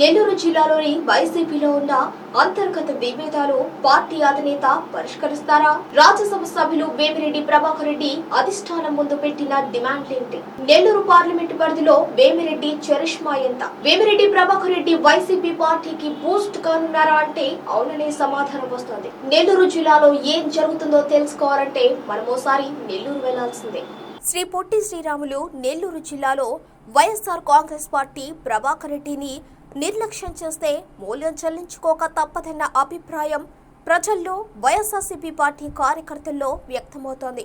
నెల్లూరు జిల్లాలోని వైసీపీలో ఉన్న అంతర్గత విభేదాలు పార్టీ అధినేత పరిష్కరిస్తారా? రాజ్యసభ సభ్యులు వేమిరెడ్డి ప్రభాకర్ రెడ్డి అధిష్టానం ముందు పెట్టిన డిమాండ్లేంటి నెల్లూరు పార్లమెంటు పరిధిలో వేమిరెడ్డి చరిష్మా ఎంత? వేమిరెడ్డి ప్రభాకర్ రెడ్డి వైసీపీ పార్టీకి బూస్ట్ కానున్నారా అంటే అవుననే సమాధానం వస్తుంది. నెల్లూరు జిల్లాలో ఏం జరుగుతుందో తెలుసుకోవాలంటే మనమోసారి నెల్లూరు వెళ్ళాల్సిందే. శ్రీ పొట్టి శ్రీరాములు నెల్లూరు జిల్లాలో వైఎస్ఆర్ కాంగ్రెస్ పార్టీ ప్రభాకర్ రెడ్డిని నిర్లక్ష్యం చేస్తే మూల్యం చెల్లించుకోక తప్పదన్న అభిప్రాయం ప్రజల్లో వైఎస్ఆర్సీపీ పార్టీ కార్యకర్తల్లో వ్యక్తమవుతోంది.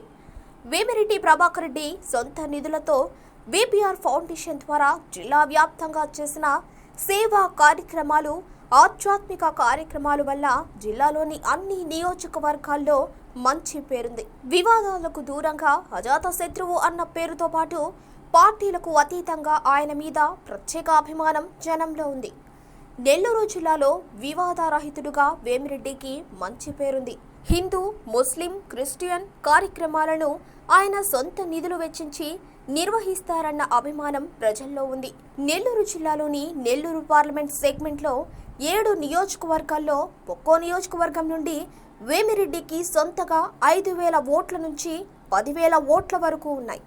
వేమిరెడ్డి ప్రభాకర్ రెడ్డి సొంత నిధులతో బీపీఆర్ ఫౌండేషన్ ద్వారా జిల్లా వ్యాప్తంగా చేసిన సేవా కార్యక్రమాలు ఆధ్యాత్మిక కార్యక్రమాల వల్ల జిల్లాలోని అన్ని నియోజకవర్గాల్లో మంచి పేరుంది. వివాదాలకు దూరంగా అజాత శత్రువు అన్న పేరుతో పాటు పార్టీలకు అతీతంగా ఆయన మీద ప్రత్యేక అభిమానం జనంలో ఉంది. నెల్లూరు జిల్లాలో వివాదరహితుడుగా వేమిరెడ్డికి మంచి పేరుంది. హిందూ ముస్లిం క్రిస్టియన్ కార్యక్రమాలను ఆయన సొంత నిధులు వెచ్చించి నిర్వహిస్తారన్న అభిమానం ప్రజల్లో ఉంది. నెల్లూరు జిల్లాలోని నెల్లూరు పార్లమెంట్ సెగ్మెంట్లో ఏడు నియోజకవర్గాల్లో ఒక్కో నియోజకవర్గం నుండి వేమిరెడ్డికి సొంతగా ఐదు వేల ఓట్ల నుంచి పదివేల ఓట్ల వరకు ఉన్నాయి.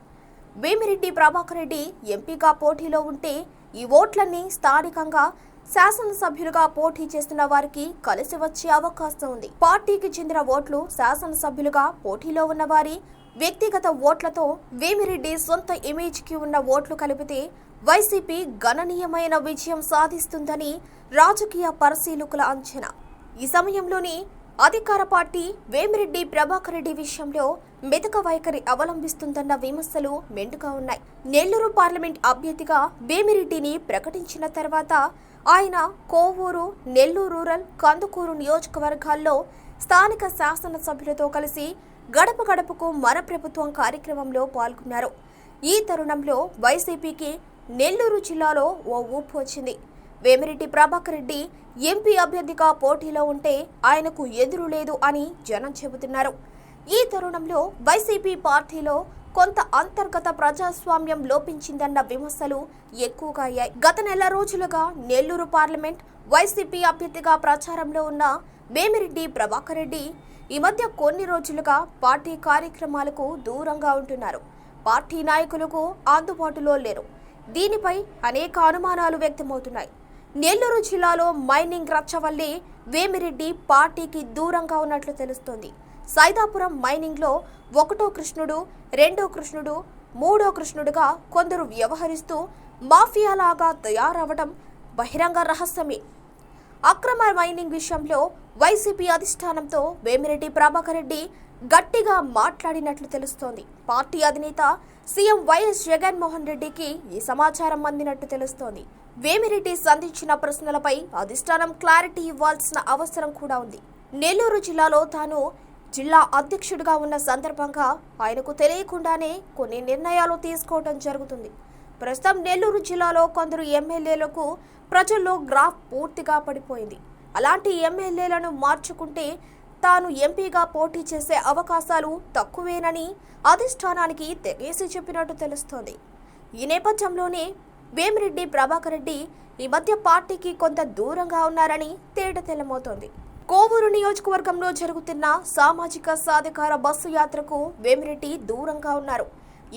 వేమిరెడ్డి ప్రభాకర్ రెడ్డి ఎంపీగా పోటీలో ఉంటే ఈ ఓట్లన్నీ స్థానికంగా శాసనసభ్యులుగా పోటీ చేస్తున్న వారికి కలిసి వచ్చే అవకాశం ఉంది. పార్టీకి చెందిన ఓట్లు శాసనసభ్యులుగా పోటీలో ఉన్న వారి వ్యక్తిగత ఓట్లతో వేమిరెడ్డి సొంత ఇమేజ్కి ఉన్న ఓట్లు కలిపితే వైసీపీ గణనీయమైన విజయం సాధిస్తుందని రాజకీయ పరిశీలకుల అంచనా. ఈ సమయంలోనే అధికార పార్టీ వేమిరెడ్డి ప్రభాకర్ రెడ్డి విషయంలో మెతక వైఖరి అవలంబిస్తుందన్న విమర్శలు మెండుగా ఉన్నాయి. నెల్లూరు పార్లమెంట్ అభ్యర్థిగా వేమిరెడ్డిని ప్రకటించిన తర్వాత ఆయన కోవూరు నెల్లూరు రూరల్ కందుకూరు నియోజకవర్గాల్లో స్థానిక శాసనసభ్యులతో కలిసి గడప గడపకు మన ప్రభుత్వం కార్యక్రమంలో పాల్గొన్నారు. ఈ తరుణంలో వైసీపీకి నెల్లూరు జిల్లాలో ఓ ఊపు వచ్చింది. వేమిరెడ్డి ప్రభాకర్ రెడ్డి ఎంపీ అభ్యర్థిగా పోటీలో ఉంటే ఆయనకు ఎదురు లేదు అని జనం చెబుతున్నారు. ఈ తరుణంలో వైసీపీ పార్టీలో కొంత అంతర్గత ప్రజాస్వామ్యం లోపించిందన్న విమర్శలు ఎక్కువగా అయ్యాయి. గత నెల రోజులుగా నెల్లూరు పార్లమెంట్ వైసీపీ అభ్యర్థిగా ప్రచారంలో ఉన్న వేమిరెడ్డి ప్రభాకర్ రెడ్డి ఈ మధ్య కొన్ని రోజులుగా పార్టీ కార్యక్రమాలకు దూరంగా ఉంటున్నారు. పార్టీ నాయకులకు అందుబాటులో లేరు. దీనిపై అనేక అనుమానాలు వ్యక్తమవుతున్నాయి. నెల్లూరు జిల్లాలో మైనింగ్ రచ్చ వల్లే వేమిరెడ్డి పార్టీకి దూరంగా ఉన్నట్లు తెలుస్తోంది. సైదాపురం మైనింగ్లో ఒకటో కృష్ణుడు రెండో కృష్ణుడు మూడో కృష్ణుడుగా కొందరు వ్యవహరిస్తూ మాఫియాలాగా తయారవడం బహిరంగ రహస్యమే. అక్రమ మైనింగ్ విషయంలో వైసీపీ అధిష్టానంతో వేమిరెడ్డి ప్రభాకర్ రెడ్డి గట్టిగా మాట్లాడినట్లు తెలుస్తోంది. పార్టీ అధినేత సీఎం వైఎస్ జగన్మోహన్ రెడ్డికి ఈ సమాచారం అందినట్టు తెలుస్తోంది. వేమిరెడ్డి సంధించిన ప్రశ్నలపై అధిష్టానం క్లారిటీ ఇవ్వాల్సిన అవసరం కూడా ఉంది. నెల్లూరు జిల్లాలో తాను జిల్లా అధ్యక్షుడిగా ఉన్న సందర్భంగా ఆయనకు తెలియకుండానే కొన్ని నిర్ణయాలు తీసుకోవడం జరుగుతుంది. ప్రస్తుతం నెల్లూరు జిల్లాలో కొందరు ఎమ్మెల్యేలకు ప్రజల్లో గ్రాఫ్ పూర్తిగా పడిపోయింది. అలాంటి ఎమ్మెల్యేలను మార్చుకుంటే తాను ఎంపీగా పోటీ చేసే అవకాశాలు తక్కువేనని అధిష్టానానికి తెగేసి చెప్పినట్టు తెలుస్తోంది. ఈ నేపథ్యంలోనే వేమిరెడ్డి ప్రభాకర్ రెడ్డి ఈ మధ్య పార్టీకి కొంత దూరంగా ఉన్నారని తేట తెల్లమవుతోంది కోవూరు నియోజకవర్గంలో జరుగుతున్న సామాజిక సాధికార బస్సు యాత్రకు వేమిరెడ్డి దూరంగా ఉన్నారు.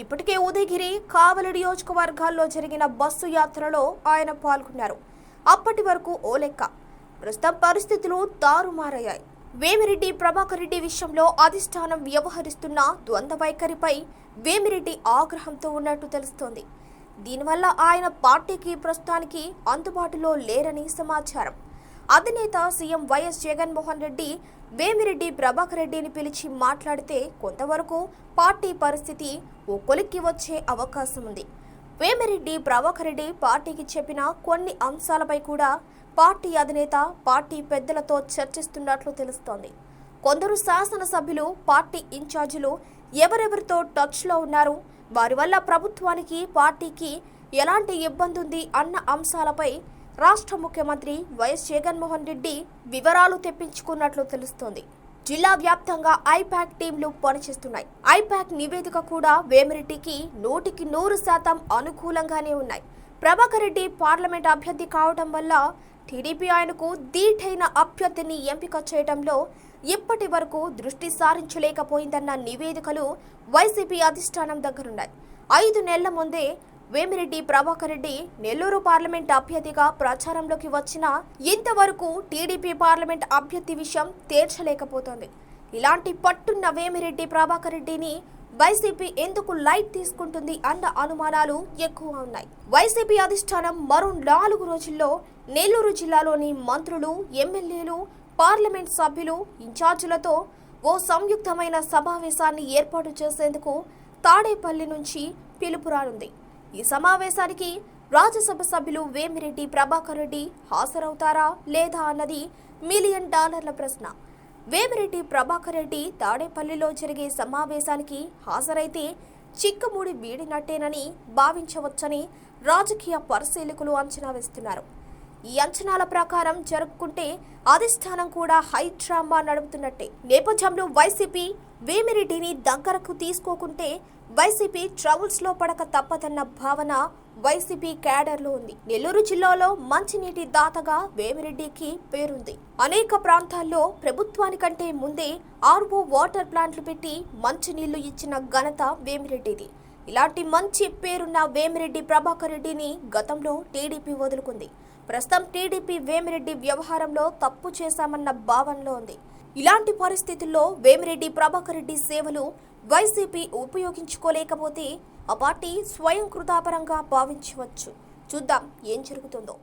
ఇప్పటికే ఉదయగిరి కావలి నియోజకవర్గాల్లో జరిగిన బస్సు యాత్రలో ఆయన పాల్గొన్నారు. అప్పటి వరకు ఓ లెక్క. ప్రస్తుతం పరిస్థితులు తారుమారయ్యాయి. వేమిరెడ్డి ప్రభాకర్ రెడ్డి విషయంలో అధిష్టానం వ్యవహరిస్తున్న ద్వంద్వ వైఖరిపై వేమిరెడ్డి ఆగ్రహంతో ఉన్నట్టు తెలుస్తోంది. దీనివల్ల ఆయన పార్టీకి ప్రస్తుతానికి అందుబాటులో లేరని సమాచారం. అధినేత సీఎం వైఎస్ జగన్మోహన్ రెడ్డి వేమిరెడ్డి ప్రభాకర్ రెడ్డిని పిలిచి మాట్లాడితే కొంతవరకు పార్టీ పరిస్థితి ఓ కొలిక్కి వచ్చే అవకాశం ఉంది వేమిరెడ్డి ప్రభాకర్ రెడ్డి పార్టీకి చెప్పిన కొన్ని అంశాలపై కూడా పార్టీ అధినేత పార్టీ పెద్దలతో చర్చిస్తున్నట్లు తెలుస్తోంది. కొందరు శాసనసభ్యులు పార్టీ ఇన్ఛార్జీలు ఎవరెవరితో టచ్లో ఉన్నారు వారి వల్ల ప్రభుత్వానికి పార్టీకి ఎలాంటి ఇబ్బంది ఉంది అన్న అంశాలపై రాష్ట్ర ముఖ్యమంత్రి వైఎస్ జగన్మోహన్ రెడ్డి వివరాలు తెప్పించుకున్నట్లు తెలుస్తోంది. జిల్లా వ్యాప్తంగా ఐపాక్ టీంలు పనిచేస్తున్నాయి. ఐపాక్ నివేదిక కూడా వేమిరెడ్డికి నూటికి నూరు శాతం అనుకూలంగానే ఉన్నాయి. ప్రభాకర్ రెడ్డి పార్లమెంట్ అభ్యర్థి కావడం వల్ల టీడీపీ ఆయనకు దీటైన అభ్యర్థిని ఎంపిక చేయడంలో ఇప్పటి వరకు దృష్టి సారించలేకపోయిందన్న నివేదికలు వైసీపీ అధిష్టానం దగ్గరున్నాయి. ఐదు నెలల ముందే వేమిరెడ్డి ప్రభాకర్ రెడ్డి నెల్లూరు పార్లమెంట్ అభ్యర్థిగా ప్రచారంలోకి వచ్చినా ఇంతవరకు టీడీపీ పార్లమెంట్ అభ్యర్థి విషయం తేల్చలేకపోతోంది. ఇలాంటి పట్టున్న వేమిరెడ్డి ప్రభాకర్ రెడ్డిని వైసీపీ ఎందుకు లైట్ తీసుకుంటుంది అన్న అనుమానాలు ఎక్కువ ఉన్నాయి. వైసీపీ అధిష్టానం మరో నాలుగు రోజుల్లో నెల్లూరు జిల్లాలోని మంత్రులు ఎమ్మెల్యేలు పార్లమెంట్ సభ్యులు ఇన్ఛార్జీలతో ఓ సంయుక్తమైన సమావేశాన్ని ఏర్పాటు చేసేందుకు తాడేపల్లి నుంచి పిలుపు రానుంది. ఈ సమావేశానికి రాజ్యసభ సభ్యులు వేమిరెడ్డి ప్రభాకర్ రెడ్డి హాజరవుతారా లేదా అన్నది మిలియన్ డాలర్ల ప్రశ్న. వేమిరెడ్డి ప్రభాకర్ రెడ్డి తాడేపల్లిలో జరిగే సమావేశానికి హాజరైతే చిక్కముడి వీడినట్టేనని భావించవచ్చని రాజకీయ పరిశీలకులు అంచనా వేస్తున్నారు. ఈ అంచనాల ప్రకారం జరుపుకుంటే అధిష్టానం కూడా హై డ్రామా నడుపుతున్నట్టే. నేపథ్యంలో వైసీపీ వేమిరెడ్డిని దగ్గరకు తీసుకోకుంటే వైసీపీ ట్రబుల్స్లో పడక తప్పదన్న భావన వైసీపీ క్యాడర్లో ఉంది. నెల్లూరు జిల్లాలో మంచినీటి దాతగా వేమిరెడ్డికి పేరుంది. అనేక ప్రాంతాల్లో ప్రభుత్వానికంటే ముందే ఆర్ఓ వాటర్ ప్లాంట్లు పెట్టి మంచినీళ్ళు ఇచ్చిన ఘనత వేమిరెడ్డిది. ఇలాంటి మంచి పేరున్న వేమిరెడ్డి ప్రభాకర్ రెడ్డిని గతంలో టీడీపీ వదులుకుంది. ప్రస్తుతం టీడీపీ వేమిరెడ్డి వ్యవహారంలో తప్పు చేశామన్న భావనలో ఉంది. ఇలాంటి పరిస్థితుల్లో వేమిరెడ్డి ప్రభాకర్ రెడ్డి సేవలు వైసీపీ ఉపయోగించుకోలేకపోతే ఆ పార్టీ స్వయం కృతాపరంగా భావించవచ్చు. చూద్దాం ఏం జరుగుతుందో.